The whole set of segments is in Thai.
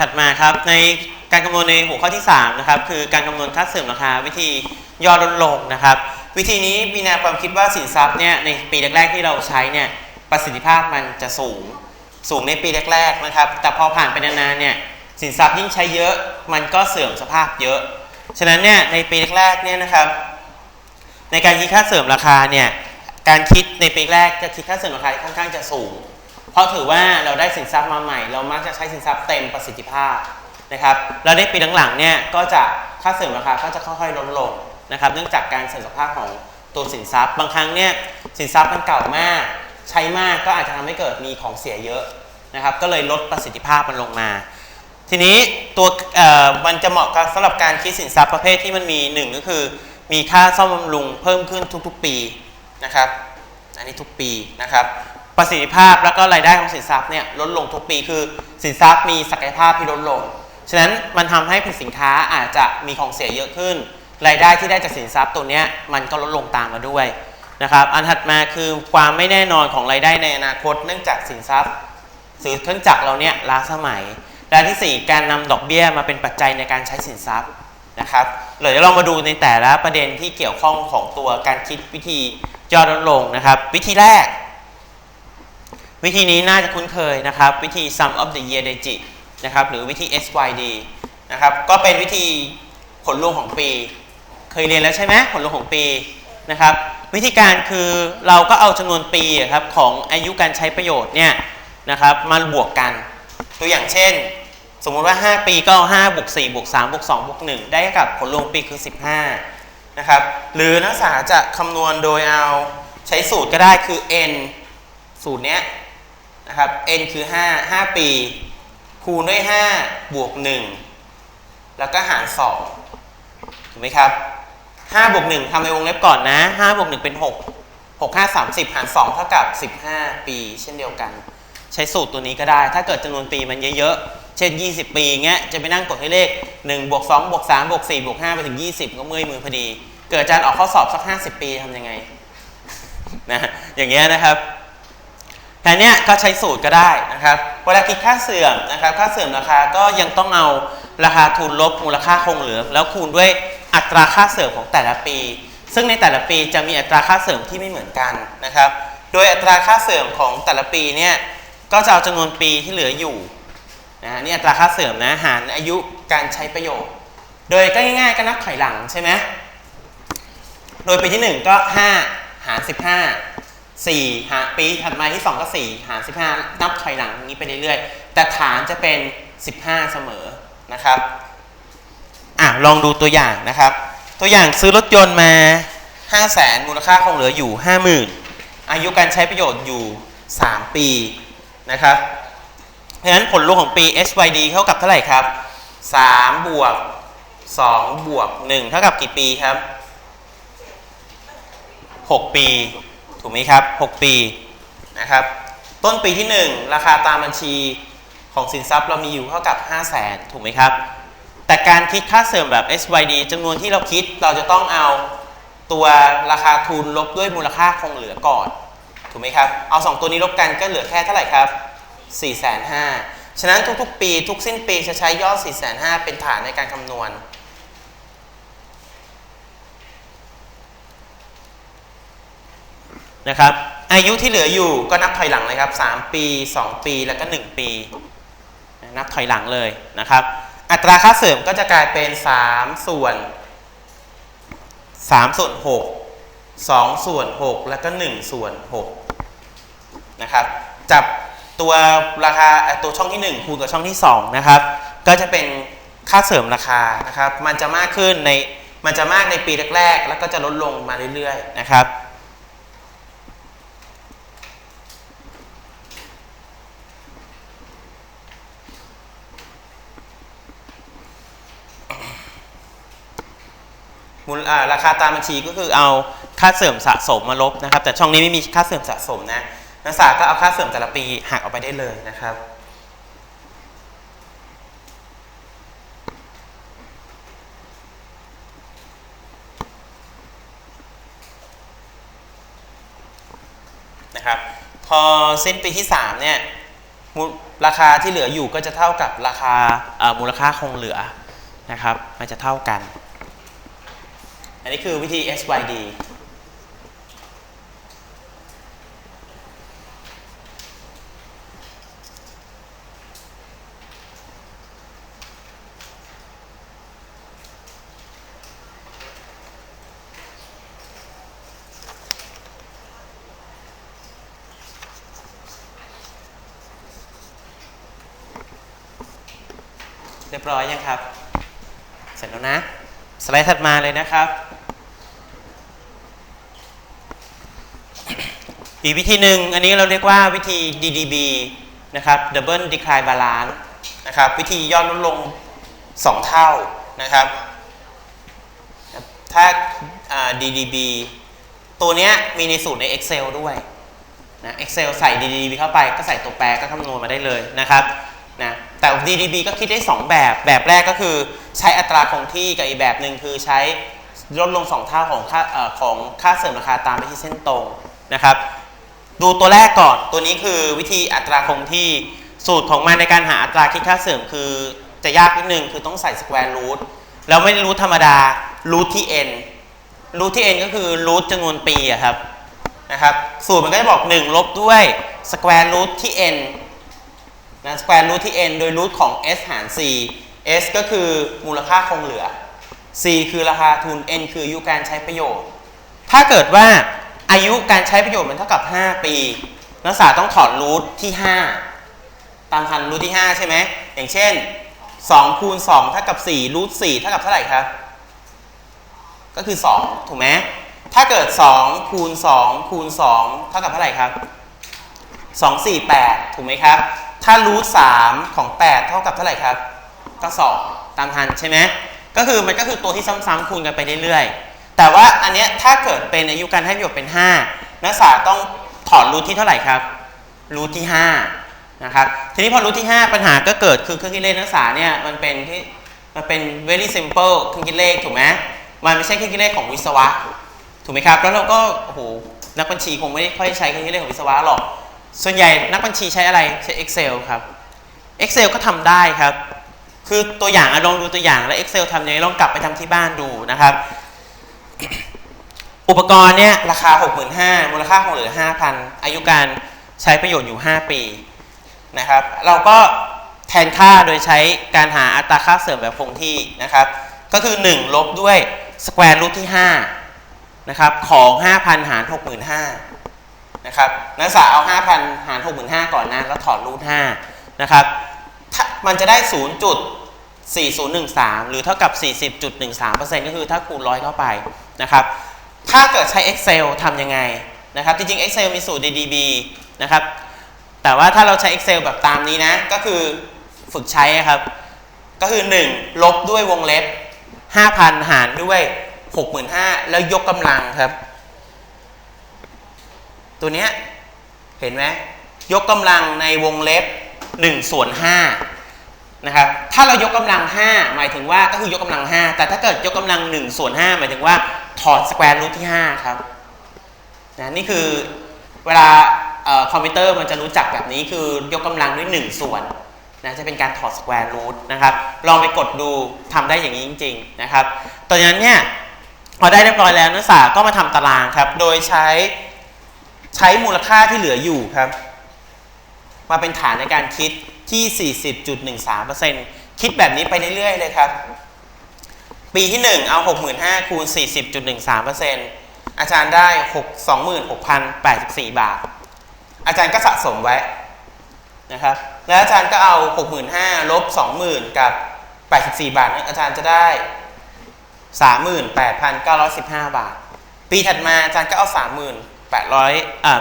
ถัดมาครับ ในการคำนวณในหัวข้อที่3นะครับคือการคำนวณค่าเสื่อมราคาวิธีย่อลดลงนะครับ วิธีนี้มีแนวความคิดว่าสินทรัพย์เนี่ยในปีแรกๆที่เราใช้เนี่ยประสิทธิภาพมันจะสูงสูงในปีแรกๆนะครับ แต่พอผ่านไปนานๆเนี่ยสินทรัพย์ยิ่งใช้เยอะมันก็เสื่อมสภาพเยอะ ฉะนั้นเนี่ยในปีแรกๆเนี่ยนะครับ ในการคิดค่าเสื่อมราคาเนี่ยการคิดในปีแรกจะคิดค่าเสื่อมราคาค่อนข้างจะสูง เพราะถือว่าเราได้สินทรัพย์มาใหม่ เรามักจะใช้สินทรัพย์เต็มประสิทธิภาพนะครับแล้วในปีหลังๆเนี่ยก็จะค่าเสื่อมราคาก็จะค่อยๆลดลงนะครับ เนื่องจากการเสื่อมสภาพของตัวสินทรัพย์ บางครั้งเนี่ยสินทรัพย์มันเก่ามาก ใช้มากก็อาจจะทำให้เกิดมีของเสียเยอะนะครับ ก็เลยลดประสิทธิภาพมันลงมา ทีนี้ตัวเอ่อมันจะเหมาะกับสำหรับการคิดสินทรัพย์ประเภทที่มันมีหนึ่งก็คือ มีค่าซ่อมบำรุงเพิ่มขึ้นทุกๆปีนะครับ อันนี้ทุกปีนะครับ ประสิทธิภาพแล้วก็รายได้ของสินทรัพย์เนี่ยลดลงทุกปีคือสินทรัพย์มีศักยภาพที่ลดลง ฉะนั้นมันทำให้ผลิตสินค้าอาจจะมีของเสียเยอะขึ้น รายได้ที่ได้จากสินทรัพย์ตัวเนี้ยมันก็ลดลงตามมาด้วยนะครับอันถัดมาคือความไม่แน่นอนของรายได้ในอนาคต เนื่องจากสินทรัพย์สื่อเครื่องจักรเราเนี่ยล้าสมัยและที่ 4 การนำดอกเบี้ยมาเป็นปัจจัยในการใช้สินทรัพย์นะครับเดี๋ยวเรามาดูในแต่ละประเด็นที่เกี่ยวข้องของตัวการคิดวิธีย่อลดลงนะครับ วิธีแรก วิธีนี้น่าจะคุ้นเคยนะครับ วิธี sum of the year digit นะครับ หรือวิธี SYD นะครับ ก็เป็นวิธีผลรวมของปี เคยเรียนแล้วใช่ไหมผลรวมของปีนะครับ วิธีการคือเราก็เอาจำนวนปีอะครับของอายุการใช้ประโยชน์เนี่ยนะครับมาบวกกัน ตัวอย่างเช่น สมมุติว่า 5 ปีก็เอา5บวก4บวก3บวก2บวก1ได้กับผลรวมปีคือ 15นะครับหรือนักศึกษาจะคำนวณโดยเอาใช้สูตรก็ได้คือ n สูตรเนี้ย นะครับ n คือ 5 5 ปี คูณด้วย 5 บวก 1 แล้วก็หาร 2 ถูกไหมครับ5บวก1ทำในวงเล็บก่อนนะ5บวก1เป็น 6 6 5 30 หาร 2 เท่ากับ 15 ปี เช่นเดียวกัน ใช้สูตรตัวนี้ก็ได้ ถ้าเกิดจำนวนปีมันเยอะๆ เช่น 20 ปีเงี้ย จะไปนั่งกดให้เลข1บวก2บวก3บวก4บวก5ไปถึง 20 ก็เมื่อยมือพอดี เกิดอาจารย์ออกข้อสอบสัก 50 ปีทำยังไงนะอย่างเงี้ยนะครับ แทนเนี้ยก็ใช้สูตรก็ได้นะครับ เวลาคิดค่าเสื่อมนะครับ ค่าเสื่อมราคาก็ยังต้องเอาราคาทุนลบมูลค่าคงเหลือ แล้วคูณด้วยอัตราค่าเสื่อมของแต่ละปี ซึ่งในแต่ละปีจะมีอัตราค่าเสื่อมที่ไม่เหมือนกันนะครับ โดยอัตราค่าเสื่อมของแต่ละปีเนี่ยก็จะเอาจำนวนปีที่เหลืออยู่นะนี่อัตราค่าเสื่อมนะหารอายุการใช้ประโยชน์ โดยก็ง่ายๆก็นับถอยหลังใช่ไหมโดยปีที่ 1 ก็ 5 หาร 15 4หารปีถัดมาที่2ก็4หาร15นับถอยหลังอย่างนี้ไปเรื่อยๆ แต่ฐานจะเป็น15เสมอนะครับอะลองดูตัวอย่างนะครับ ตัวอย่างซื้อรถยนต์มา5 0 0แสนมูลค่าคงเหลืออยู่50,000อายุการใช้ประโยชน์อยู่3ปีนะครับเพราะฉะนั้นผลรวมของปี SYD เท่ากับเท่าไหร่ครับ3บวก2บวก1เท่ากับกี่ปีครับ6ปี ถูกไหมครับ 6 ปีนะครับ ต้นปีที่ 1 ราคาตามบัญชีของสินทรัพย์เรามีอยู่เท่ากับ 5 0 0แสนถูกไหมครับ แต่การคิดค่าเสื่อมแบบ SYD จำนวนที่เราคิดเราจะต้องเอาตัวราคาทุนลบด้วยมูลค่าคงเหลือก่อน ถูกไหมครับ เอา 2 ตัวนี้ลบกันก็เหลือแค่เท่าไหร่ครับ 4 5 0 0 0ฉะนั้นทุกๆ ปี ทุกสิ้นปีจะใช้ยอด 4 5 0 0 0เป็นฐานในการคำนวณ นะครับ อายุที่เหลืออยู่ก็นับถอยหลังเลยครับ 3 ปี 2 ปีแล้วก็ 1 ปี นับถอยหลังเลยนะครับ อัตราค่าเสริมก็จะกลายเป็น 3 ส่วน3ส่วน6 2 ส่วน 6 แล้วก็ 1 ส่วน6นะครับ จับตัวราคาตัวช่องที่ 1 คูณกับช่องที่ 2 นะครับ ก็จะเป็นค่าเสริมราคานะครับ มันจะมากขึ้นในมันจะมากในปีแรกๆ แล้วก็จะลดลงมาเรื่อยๆ นะครับ มูลราคาตามบัญชีก็คือเอาค่าเสื่อมสะสมมาลบนะครับ แต่ช่องนี้ไม่มีค่าเสื่อมสะสมนะนักศึกษาก็เอาค่าเสื่อมแต่ละปีหักออกไปได้เลยนะครับนะครับพอสิ้นปีที่3เนี่ยมูลราคาที่เหลืออยู่ก็จะเท่ากับราคามูลค่าคงเหลือนะครับ มันจะเท่ากัน อันนี้คือวิธี SYD เรียบร้อยยังครับ เสร็จแล้วนะ สไลด์ถัดมาเลยนะครับ อีกวิธีหนึ่งอันนี้เราเรียกว่าวิธี DDB นะครับ Double Decline Balance นะครับ วิธีย่อลดลง 2 เท่านะครับ ถ้า DDB ตัวนี้มีในสูตรใน Excel ด้วยนะ Excel ใส่ DDB เข้าไปก็ใส่ตัวแปรก็คำนวณมาได้เลยนะครับนะแต่ DDB ก็คิดได้ 2 แบบ แบบแรกก็คือใช้อัตราคงที่กับอีกแบบหนึ่งคือใช้ลดลง 2 เท่าของค่าของค่าเสริมราคาตามไปที่เส้นตรงนะครับ ดูตัวแรกก่อน ตัวนี้คือวิธีอัตราคงที่สูตรของมันในการหาอัตราคิดค่าเสริมคือจะยากนิดนึงคือต้องใส่สแควร์รูทแล้วไม่รูทธรรมดารูทที่ n รูทที่ n ก็คือรูทจำนวนปีอะครับนะครับสูตรมันก็จะบอก 1 ลบด้วยสแควร์รูทที่ n นะสแควร์รูทที่ n โดยรูทของ s หาร c s ก็คือมูลค่าคงเหลือ c คือราคาทุน n คืออายุการใช้ประโยชน์ ถ้าเกิดว่า อายุการใช้ประโยชน์มันเท่ากับ 5 ปี นักศึกษาต้องถอดรูทที่ 5 ตามทันรูทที่ 5 ใช่ไหม อย่างเช่น2คูณ2เท่ากับ4รูท4เท่ากับเท่าไหร่ครับ ก็คือ 2 ถูกไหมถ้าเกิด2คูณ2คูณ2เท่ากับเท่าไหร่ครับ 2 4 8 ถูกไหมครับ ถ้ารูท3ของ 8 เท่ากับเท่าไหร่ครับ ก็ 2 ตามทันใช่ไหมก็คือมันก็คือตัวที่ซ้ำๆคูณกันไปเรื่อยๆ แต่ว่าอันเนี้ยถ้าเกิดเป็นอายุการให้ประโยชน์เป็น 5 นักศึกษาต้องถอดรูทที่เท่าไหร่ครับ รูทที่5นะครับ ทีนี้พอรูทที่ 5 ปัญหาก็เกิดคือเครื่องคิดเลขนักศึกษาเนี่ยมันเป็นที่มันเป็น very simple เครื่องคิดเลขถูกไหมมันไม่ใช่เครื่องคิดเลขของวิศวะ ถูกไหมครับ แล้วเราก็โอ้โหนักบัญชีคงไม่ค่อยใช้เครื่องคิดเลขของวิศวะหรอก ส่วนใหญ่นักบัญชีใช้อะไรใช้ Excel ครับ Excel ก็ทำได้ครับ คือตัวอย่างลองดูตัวอย่างแล้ว Excel ทำยังไงลองกลับไปทำที่บ้านดูนะครับ อุปกรณ์เนี่ยราคา 65,000มูลค่าคงเหลือ 5,000 อายุการใช้ประโยชน์อยู่ 5 ปีนะครับ เราก็แทนค่าโดยใช้การหาอัตราค่าเสริมแบบคงที่นะครับ ก็คือ 1 ลบด้วยสแควร์รูทที่5นะครับของ 5,000 หาร 65,000นะครับนักศึกษาเอา 5,000 หาร 65,000 ก่อนนะแล้วถอดรูท5นะครับมันจะได้ 0.4013 หรือเท่ากับ 40.13%ก็คือถ้าคูณร้อยเข้าไป นะครับ ถ้าเกิดใช้ Excel ทำยังไงนะครับ จริงๆ Excel มีสูตร DDB นะครับ แต่ว่าถ้าเราใช้ Excel แบบตามนี้นะ ก็คือฝึกใช้ครับ ก็คือ 1 ลบด้วยวงเล็บ 5,000 หารด้วย 65,000 แล้วยกกำลังครับ ตัวเนี้ยเห็นไหมยกกำลังในวงเล็บ1ส่วน5นะครับ ถ้าเรายกกำลัง 5 หมายถึงว่าก็คือยกกำลัง 5 แต่ถ้าเกิดยกกำลัง1ส่วน5หมายถึงว่า ถอดสแควร์รูทที่ 5 ครับนะนี่คือเวลาออคอมพิวเตอร์มันจะรู้จักแบบนี้คือยกกำลังด้วย 1 ส่วนนะจะเป็นการถอดสแควร์รูทนะครับลองไปกดดูทำได้อย่างนี้จริง ๆ นะครับตอนนั้นเนี่ยพอได้เรียบร้อยแล้วนักศึกษาก็มาทำตารางครับ โดยใช้ใช้มูลค่าที่เหลืออยู่ครับ มาเป็นฐานในการคิดที่ 40.13%คิดแบบนี้ไปเรื่อยๆเลยครับ ปีที่ 1 เอา 65,000คูณ40.13%อาจารย์ได้6 26,084 บาท อาจารย์ก็สะสมไว้นะครับ แล้วอาจารย์ก็เอา 65,000ลบ20,000 กับ 84 บาทนั้อาจารย์จะได้ 38,915 บาท ปีถัดมาอาจารย์ก็เอา 3,800อ่า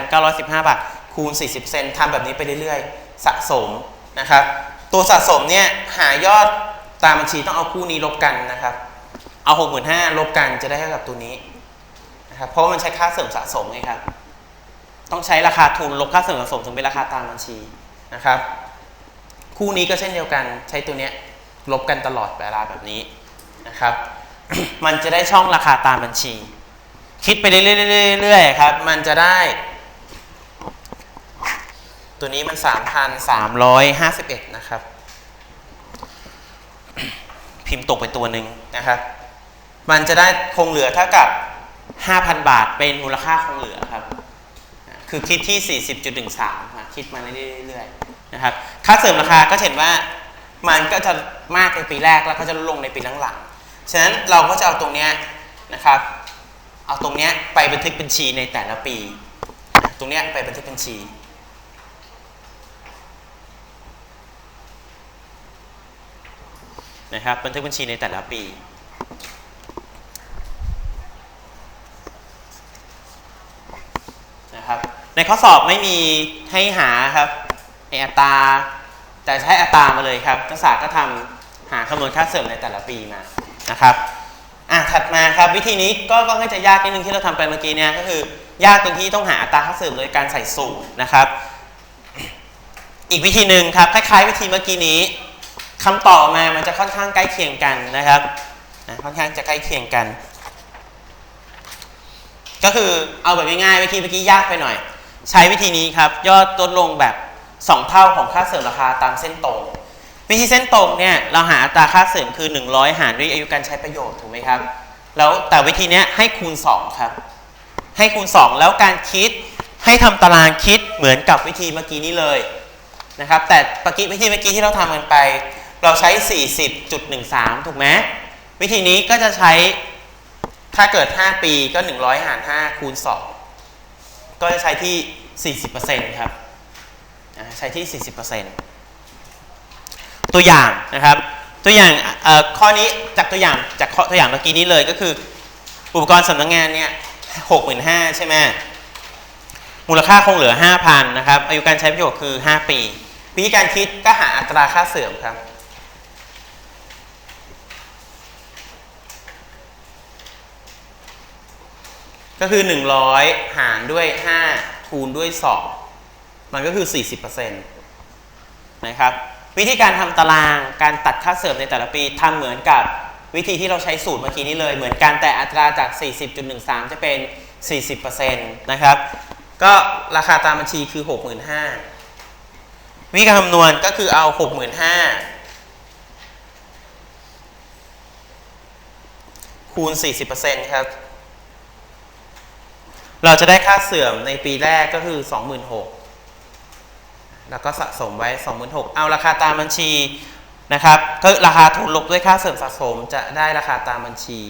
38,915 บาท คูณ 40เซนทำแบบนี้ไปเรื่อยๆ สะสมนะครับ ตัวสะสมเนี่ยหายอด ตามบัญชีต้องเอาคู่นี้ลบกันนะครับ เอา65,000ลบกันจะได้เท่ากับตัวนี้นะครับเพราะว่ามันใช้ค่าเสริมสะสมไงครับ ต้องใช้ราคาทุนลบค่าเสริมสะสมถึงเป็นราคาตามบัญชีนะครับ คู่นี้ก็เช่นเดียวกันใช้ตัวเนี้ยลบกันตลอดเวลาแบบนี้นะครับ มันจะได้ช่องราคาตามบัญชี คิดไปเรื่อยๆเรื่อยๆครับ มันจะได้ ตัวนี้มัน 3,351 นะครับ พิมพ์ตกไปตัวหนึ่งนะครับ มันจะได้คงเหลือเท่ากับ 5,000 บาทเป็นมูลค่าคงเหลือครับ คือคิดที่ 40.13อะคิดมาเรื่อยๆนะครับ ค่าเสริมราคาก็เห็นว่ามันก็จะมากในปีแรกแล้วก็จะลดลงในปีหลังๆ ฉะนั้นเราก็จะเอาตรงเนี้ยนะครับ เอาตรงเนี้ยไปบันทึกบัญชีในแต่ละปี ตรงเนี้ยไปบันทึกบัญชี นะครับบันทึกบัญชีในแต่ละปีนะครับในข้อสอบไม่มีให้หาครับในอัตราแต่ใช้อัตรามาเลยครับนักศึกษาก็ทำหาคำนวณค่าเสริมในแต่ละปีมานะครับอะถัดมาครับวิธีนี้ก็ก็จะยากนิดนึงที่เราทำไปเมื่อกี้เนี่ยก็คือยากตรงที่ต้องหาอัตราค่าเสริมโดยการใส่สูตรนะครับ อีกวิธีหนึ่งครับคล้ายๆ วิธีเมื่อกี้นี้ คำตอบมามันจะค่อนข้างใกล้เคียงกันนะครับนะค่อนข้างจะใกล้เคียงกัน ก็คือเอาแบบง่ายๆวิธีเมื่อกี้ยากไปหน่อย ใช้วิธีนี้ครับ ยอดลดลงแบบ 2 เท่าของค่าเสริมราคาตามเส้นตรง วิธีเส้นตรงเนี่ยเราหาอัตราค่าเสริมคือ 100 หารด้วยอายุการใช้ประโยชน์ถูกไหมครับ แล้วแต่วิธีนี้ให้คูณ 2 ครับ ให้คูณ 2 แล้วการคิดให้ทำตารางคิดเหมือนกับวิธีเมื่อกี้นี้เลยนะครับ แต่เมื่อกี้วิธีเมื่อกี้ที่เราทำกันไป เราใช้ 40.13 ถูกไหมวิธีนี้ก็จะใช้ถ้าเกิด 5 ปีก็ 100 หาร 5 คูณ 2 ก็จะใช้ที่ 40%ครับใช้ที่ 40%ตัวอย่างนะครับ ตัวอย่างข้อนี้จากตัวอย่างจากตัวอย่างเมื่อกี้นี้เลยก็คือ อุปกรณ์สำนักงานเนี่ยหกหมื่นห้าใช่ไหมมูลค่าคงเหลือ 5,000 นะครับ อายุการใช้ประโยชน์คือ 5 ปี วิธีการคิดก็หาอัตราค่าเสื่อมครับ ก็คือ 100 หารด้วย 5 คูณด้วย 2 มันก็คือ 40%นะครับวิธีการทำตารางการตัดค่าเสริมในแต่ละปีทำเหมือนกับวิธีที่เราใช้สูตรเมื่อกี้นี้เลย เหมือนกันแต่อัตราจาก 40.13 จะเป็น 40%นะครับ ก็ราคาตามบัญชีคือ 65,000วิธีการคำนวณก็คือเอา 65,000คูณ 40%ครับ เราจะได้ค่าเสื่อมในปีแรกก็คือ 26,000แล้วก็สะสมไว้ 26,000เอาราคาตามบัญชีนะครับ ก็ราคาทุนลบด้วยค่าเสื่อมสะสมจะได้ราคาตามบัญชี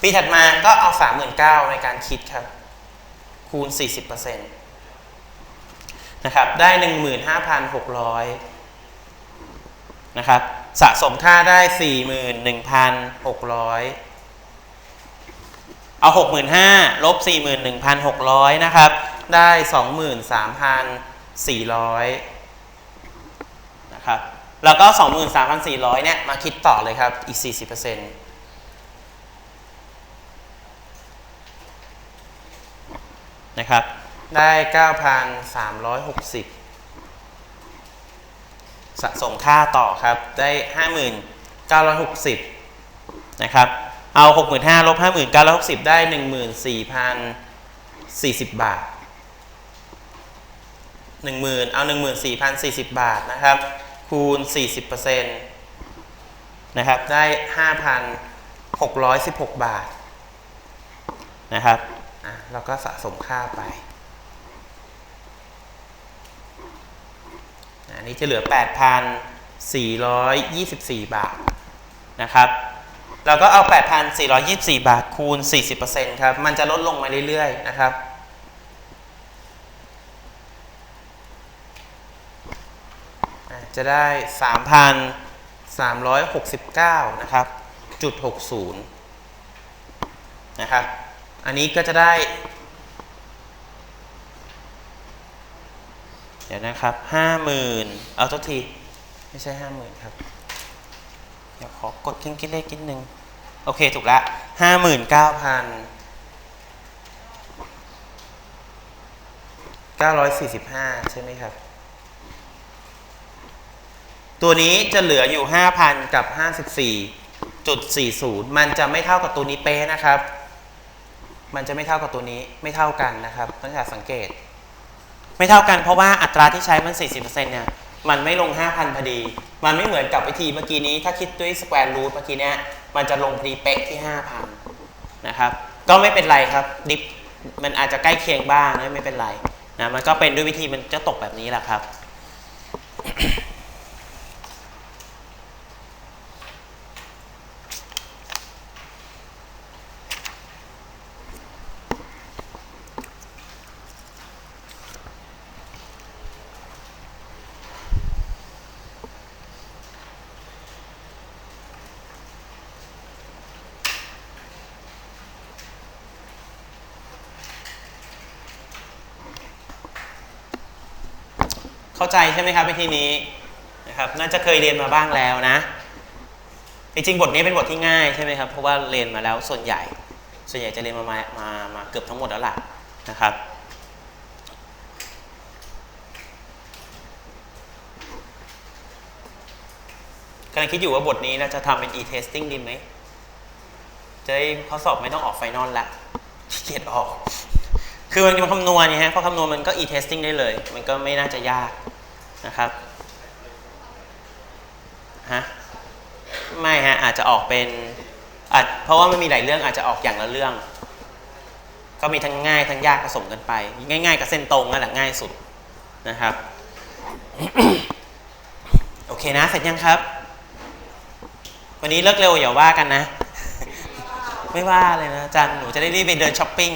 ปีถัดมาก็เอา 39,000ในการคิดครับ คูณ 40%นะครับ ได้ 15,600 นะครับ สะสมค่าได้ 41,600 เอา 65,000ลบ41,600 นะครับ ได้ 23,400 นะครับ แล้วก็ 23,400 เนี่ย มาคิดต่อเลยครับ อีก 40%นะครับ ได้ 9,360 สะสมค่าต่อครับ ได้ 5,960 นะครับ เอา 65,000ลบ50,960 ได้ 14,040 บาท 10,000 เอา 14,040 บาทนะครับ คูณ 40%นะครับ ได้ 5,616 บาทนะครับอะแล้วก็สะสมค่าไปอันนี้จะเหลือ 8,424 บาทนะครับ เราก็เอา 8,424 บาทคูณ 40%ครับ มันจะลดลงมาเรื่อยๆ นะครับ จะได้ 3,369 นะครับ จุด 60 นะครับ อันนี้ก็จะได้ เดี๋ยวนะครับ 50,000 เอาตัวที ไม่ใช่ 50,000 ครับ เดี๋ยวขอกดคิดคิดเลขนิดนึง โอเค ถูกละห้าหมื่นเก้าพันเก้าร้อยสี่สิบห้าใช่ไหมครับ ตัวนี้จะเหลืออยู่ห้าพันกับห้าสิบสี่จุดสี่ศูนย์มันจะไม่เท่ากับตัวนี้เป๊ะนะครับ มันจะไม่เท่ากับตัวนี้ไม่เท่ากันนะครับต้องสังเกต ไม่เท่ากันเพราะว่าอัตราที่ใช้มัน 40%เนี่ยมันไม่ลง 5,000พอดี มันไม่เหมือนกับวิธีเมื่อกี้นี้ ถ้าคิดด้วยสแควร์รูทเมื่อกี้เนี่ย มันจะลงพรีเป๊ะที่ 5,000 นะครับ ก็ไม่เป็นไรครับดิฟมันอาจจะใกล้เคียงบ้างนะไม่เป็นไรนะมันก็เป็นด้วยวิธีมันจะตกแบบนี้แหละครับ เข้าใจใช่ไหมครับวิธีนี้นะครับน่าจะเคยเรียนมาบ้างแล้วนะจริงๆบทนี้เป็นบทที่ง่ายใช่ไหมครับเพราะว่าเรียนมาแล้วส่วนใหญ่ ส่วนใหญ่จะเรียนมามามามาเกือบทั้งหมดแล้วล่ะนะครับกำลังคิดอยู่ว่าบทนี้เราจะทำเป็น e-testing ดีไหมจะได้ข้อสอบไม่ต้องออกไฟนอลละขี้เกียจออก คือมันมันคำนวณไงฮะพอคำนวณมันก็ e-testing ได้เลย มันก็ไม่น่าจะยากนะครับฮะไม่ฮะ อาจจะออกเป็นอาจเพราะว่ามันมีหลายเรื่องอาจจะออกอย่างละเรื่อง ก็มีทั้งง่ายทั้งยากผสมกันไป ง่ายๆกับเส้นตรงนั่นแหละง่ายสุดนะครับ โอเคนะ เสร็จยังครับ วันนี้เลิกเร็วอย่าว่ากันนะ ไม่ว่าเลยนะจันหนูจะได้รีบไปเดินช้อปปิ้ง